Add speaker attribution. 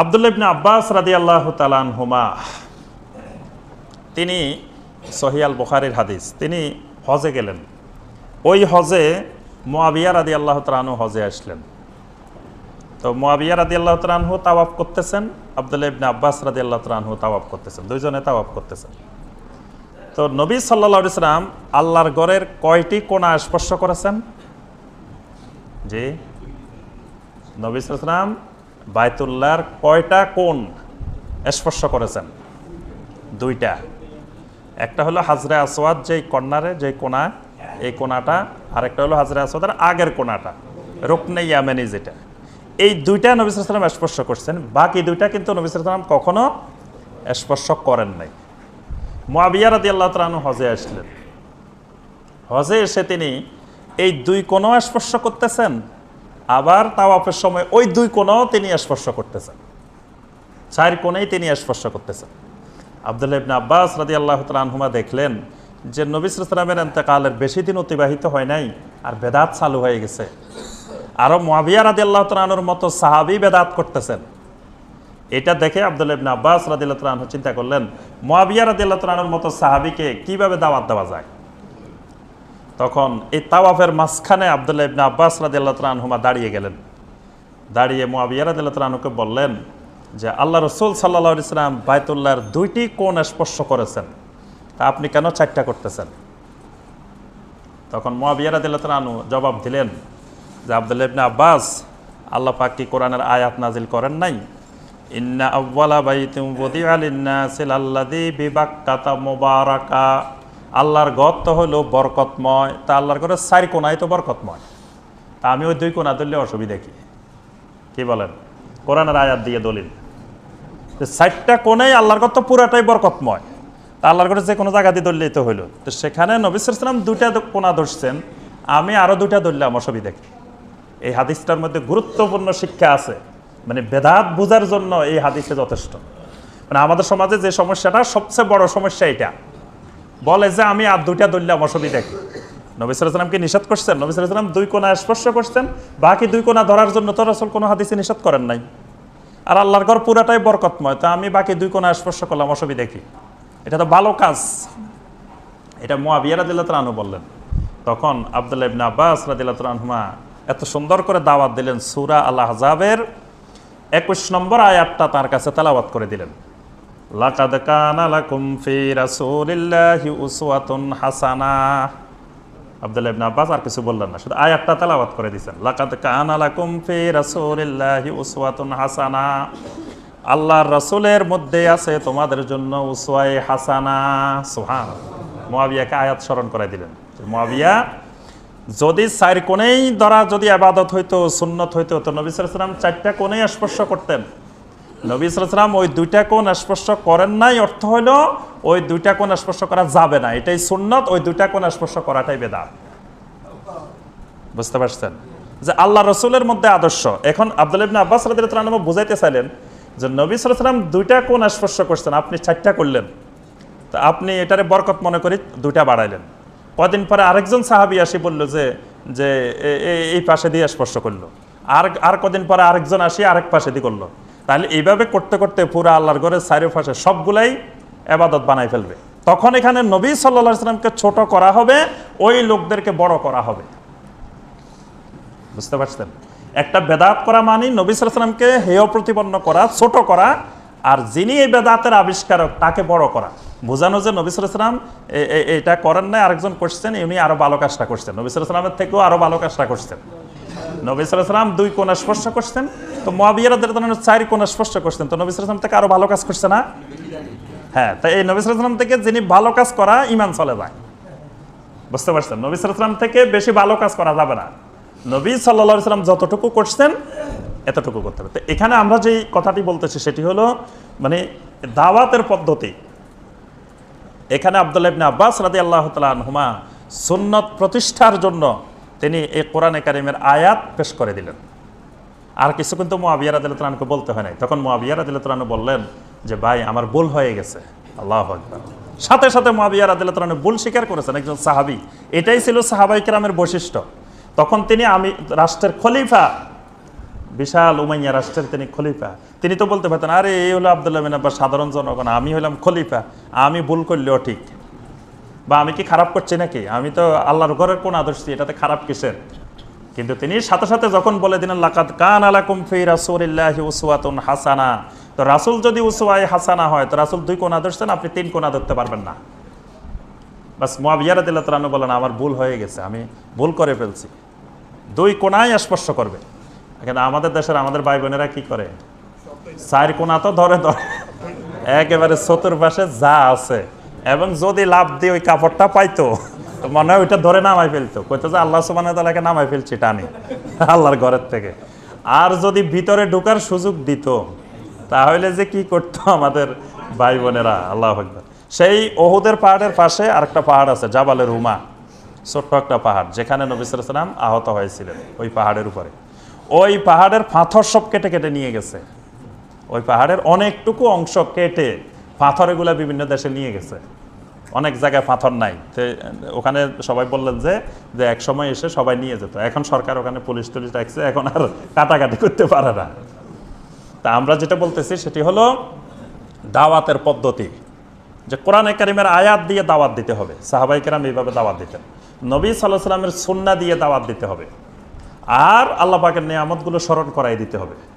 Speaker 1: আবদুল্লাহ ইবনে আব্বাস রাদি আল্লাহ তালান হুমা তিনি সহিয়াল বুখারির হাদিস, তিনি হজে গেলেন। ওই হজে মোয়াবিয়া রাদি আল্লাহ তালানু হজে আসলেন। তো মোয়াবিয়া রাদি আল্লাহ তালানহু তাওয়াফ করতেছেন, আবদুল্লাহ ইবনে আব্বাস রাদি আল্লাহ তালানহু তাওয়াফ করতেছেন। দুইজনে তাওয়াফ করতেছেন। তো নবী সাল্লা ইসলাম আল্লাহর গড়ের কয়টি কোণা স্পর্শ করেছেন? জি। নবী সালাম বায়তুল্লাহর কয়টা কোন স্পর্শ করেছেন? দুইটা। একটা হলো হাজরা আসওয়াদ, যেই কর্নারে যেই কোনা এই কোণাটা। আরেকটা হলো হাজরা আসওয়াদের আগের কোনাটা রুকনে ইয়ামেনি যেটা। এই দুইটা নবী সালাম স্পর্শ করছেন। বাকি দুইটা কিন্তু নবী সালাম কখনো স্পর্শ করেন নাই। মোয়াবিয়া রাদি আল্লাহ তালু হজে আসলেন। হজে এসে তিনি এই দুই কোণও স্পর্শ করতেছেন? আবার তাওয়াফের সময় ওই দুই কোণও তিনি স্পর্শ করতেছেন। চার কোণেই তিনি স্পর্শ করতেছেন। আবদুল্লাহ ইবনে আব্বাস রাদি আল্লাহ তালহুমা দেখলেন যে নবী সালামের এতেকালের বেশি দিন অতিবাহিত হয় নাই আর বেদাত চালু হয়ে গেছে। আরও মোয়াবিয়া রাদি আল্লাহ তালুর মতো সাহাবি বেদাত করতেছেন। এটা দেখে আবদুল্লাহ ইবনে আব্বাস রাদিল্লাহ তালু চিন্তা করলেন মোয়াবিয়া রাদিল্লাহ তালুর মতো সাহাবিকে কীভাবে দাওয়াত দেওয়া যায়? তখন এই তাওয়াফের মাঝখানে আবদুল্লাহ ইবনে আব্বাস রাদিল্লাহ তালহুমা দাঁড়িয়ে গেলেন। দাঁড়িয়ে মোয়াবিয়া রাদিল্লাহ তালুকে বললেন যে, আল্লাহ রসুল সাল্লা ইসলাম বায়তুল্লাহর দুইটি কোণ স্পর্শ করেছেন। তা আপনি কেন চারটা করতেছেন? তখন মোয়াবিয়া রাদিল্লাহ তালু জবাব দিলেন যে, আবদুল্লাহ ইবনে আব্বাস, আল্লাহ পাক কোরআনের আয়াত নাজিল করেন নাই? ইন্না আব্বালা বাইতুম বদিআ লিন্নাসি আল্লাযী বিবাক্কাতা মুবারাকা। আল্লাহর গত তো হলো বরকতময়, তা আল্লাহর ঘরে চারি কোনায় তো বরকতময়। তা আমি ওই দুই কোনা ধরলে অসুবিধা কি? কি বলেন? কোরআনের আয়াত দিয়ে দলিল। চারটা কোণেই আল্লাহর ঘর তো পুরাটাই বরকতময়। তা আল্লাহর ঘরে যে কোনো জায়গা দিয়ে ধরলেই তো হইল। তো সেখানে নবিসাম দুইটা কোনা ধরছেন, আমি আরও দুইটা ধরলাম, অসুবিধা কি? এই হাদিসটার মধ্যে গুরুত্বপূর্ণ শিক্ষা আছে। মানে বেদাত বোঝার জন্য এই হাদিসে যথেষ্ট। মানে আমাদের সমাজে যে সমস্যাটা, সবচেয়ে বড় সমস্যা এটা। বলে যে আমি আর দুইটা দলিলাম অসুবিধা কি? নবিসামকে নিষেধ করছেন? নবিসাম দুই কোনা স্পর্শ করছেন, বাকি দুই কোনা ধরার জন্য তো আসল কোনো হাদিসে নিষেধ করেন নাই। আর আল্লাহর ঘর পুরাটাই বরকতময়, তা আমি বাকি দুই কোনা স্পর্শ করলাম, অসুবিধা কি? এটা তো ভালো কাজ। এটা মোয়াবিয়া রাদিল্লাহ তালু বললেন। তখন আবদুল্লাহ ইবনে আব্বাস রাদিল্লাহ তালহুমা এত সুন্দর করে দাওয়াত দিলেন, সুরা আল্লাহ হাজাবের একুশ নম্বর আয়াতটা তার কাছে তেলাওয়াত করে দিলেন। লাকাদ কানা লাকুম ফি রাসূলিল্লাহি উসওয়াতুন হাসানা। আব্দুল্লাহ ইবনে আব্বাস আর কিছু বললেন না, শুধু আয়াতটা তেলাওয়াত করে দিয়েছেন। লাকাদ কানা লাকুম ফি রাসূলিল্লাহি উসওয়াতুন হাসানা। আল্লাহর রাসূলের মধ্যে আছে তোমাদের জন্য উসওয়ায়ে হাসানা। সুবহান মুয়াবিয়াকে আয়াত স্মরণ করে দিলেন। মুয়াবিয়া যদি চার কোণেই ধরা যদি আবাদত হইতো, সুন্নত হইতো, তো নবী সালাম চারটা কোণেই স্পর্শ করতেন। নবী সালাম ওই দুইটা কোণ স্পর্শ করেন নাই, অর্থ হইল ওই দুইটা কোণ স্পর্শ করা যাবে না। এটাই সুন্নত, ওই দুইটা কোণ স্পর্শ করাটাই বেদাত। বুঝতে পারছেন? যে আল্লাহ রসুলের মধ্যে আদর্শ। এখন আব্দুল আব্বাস বুঝাইতে চাইলেন যে নবী সালাম দুইটা কোণ স্পর্শ করছেন, আপনি চারটা করলেন। তো আপনি এটারে বরকত মনে করি দুইটা বাড়াইলেন। কদিন পরে আরেকজন সাহাবি আসি বলল যে যে এই পাশে দিয়ে স্পর্শ করল। আর আর কদিন পরে আরেকজন আসি আরেক পাশে দিয়ে করল। তাহলে এইভাবে করতে করতে পুরো আল্লাহর ঘরের চারি পাশে সবগুলাই এবাদত বানাই ফেলবে। তখন এখানে নবী সাল্লা সাল্লামকে ছোট করা হবে, ওই লোকদেরকে বড় করা হবে। বুঝতে পারছেন? একটা বেদাত করা মানে নবী সাল্লামকে হেয় প্রতিপন্ন করা, ছোট করা, আর যিনি এই বেদাতের আবিষ্কারক, তাকে বড় করা। বোঝানো যে নবী সাল্লাম এটা করেন নাই, আরেকজন করছেন উনি আরও ভালো কাজটা করছেন। নবী সাল্লামের থেকেও আরও ভালো কাজটা করছেন। নবী সাল্লাম দুই কোণ স্পর্শ করছেন তো মহাবিয়ারদের চার কোণ স্পর্শ করছেন তো নবী সাল্লাম থেকে আরও ভালো কাজ করছে না? হ্যাঁ তাই এই নবী সাল্লাম থেকে যিনি ভালো কাজ করা ইমান চলে যায়। বুঝতে পারছেন? নবী সাল্লাম থেকে বেশি ভালো কাজ করা যাবে না। নবী সাল্লা সাল্লাম যতটুকু করছেন, এতটুকু করতে হবে। তো এখানে আমরা যেই কথাটি বলতেছি, সেটি হলো মানে দাওয়াতের পদ্ধতি। এখানে আবদুল্লাহ ইবনে আব্বাস রাদি আল্লাহ হুমা সুন্নত প্রতিষ্ঠার জন্য তিনি এই কোরআনে কারিমের আয়াত পেশ করে দিলেন। আর কিছু কিন্তু মোয়াবিয়া রাদিল্লাহকে বলতে হয় নাই। তখন মোয়াবিয়া রাদিল্লাহ বললেন যে, ভাই, আমার ভুল হয়ে গেছে। আল্লাহ সাথে সাথে মোয়াবিয়া রাদিল্লাহ ভুল স্বীকার করেছেন একজন সাহাবি। এটাই ছিল সাহাবাই কেরামের বৈশিষ্ট্য। তখন তিনি আমি, রাষ্ট্রের খলিফা, বিশাল উমাইয়া রাষ্ট্রের তিনি খলিফা। তিনি তো বলতে পারতেন, আরে, এই হলো আবদুল্লাহ বিন আব্বাস, সাধারণ জনগণ, আমি হলাম খলিফা, আমি ভুল করলেও ঠিক। বা, আমি কি খারাপ করছি নাকি? আমি তো আল্লাহর ঘরের কোন আদর্শ, এটাতে খারাপ কিসের? কিন্তু তিনি সাথে সাথে যখন বলে দিলেন লাকাত কান আলাকুম ফি রাসূলিল্লাহি উসওয়াতুন হাসানা। তো রাসূল যদি উসওয়ায়ে হাসানা হয়, তো রাসূল দুই কোণা ধরছেন, আপনি তিন কোণা ধরতে পারবেন না। বাস মুয়াবিয়া রাদিয়াল্লাহু তাআলা বলেন, আমার ভুল হয়ে গেছে, আমি ভুল করে ফেলছি। দুই কোণায় স্পর্শ করবে। কিন্তু আমাদের দেশের আমাদের ভাই বোনেরা কি করে? চার কোণা তো ধরে ধরে। একেবারে চতুর্পাশে যা আছে। এবং যদি লাভ দিয়ে ওই কাপড়টা পাইতো তো মনে হয় ওইটা ধরে নামাই ফেলতো। কইতো যে আল্লাহ সুবাহ তালাকে নামাই ফেলছি টানি আল্লাহর ঘরের থেকে। আর যদি ভিতরে ঢোকার সুযোগ দিত, তাহলে যে কি করতো আমাদের ভাই বোনেরা আল্লাহ সেই ওহুদের পাহাড়ের পাশে আরেকটা পাহাড় আছে, জাবালের রুমা ছোট্ট একটা পাহাড়, যেখানে নবী সালাম আহত হয়েছিলেন ওই পাহাড়ের উপরে। ওই পাহাড়ের পাথর সব কেটে কেটে নিয়ে গেছে। ওই পাহাড়ের অনেকটুকু অংশ কেটে পাথরগুলা বিভিন্ন দেশে নিয়ে গেছে। অনেক জায়গায় পাথর নাই। তো, ওখানে সবাই বললেন যে যে এক সময় এসে সবাই নিয়ে যেত। এখন সরকার ওখানে পুলিশ টুলিশ রাখছে এখন আর কাটাকাটি করতে পারে না। তা আমরা যেটা বলতেছি সেটি হলো দাওয়াতের পদ্ধতি। যে কোরআন কারিমের আয়াত দিয়ে দাওয়াত দিতে হবে। সাহাবাই কেরাম এইভাবে দাওয়াত দিতেন। নবী সাল্লাহ সাল্লামের সুন্না দিয়ে দাওয়াত দিতে হবে। আর আল্লাহ পাকের নিয়ামতগুলো স্মরণ করাই দিতে হবে।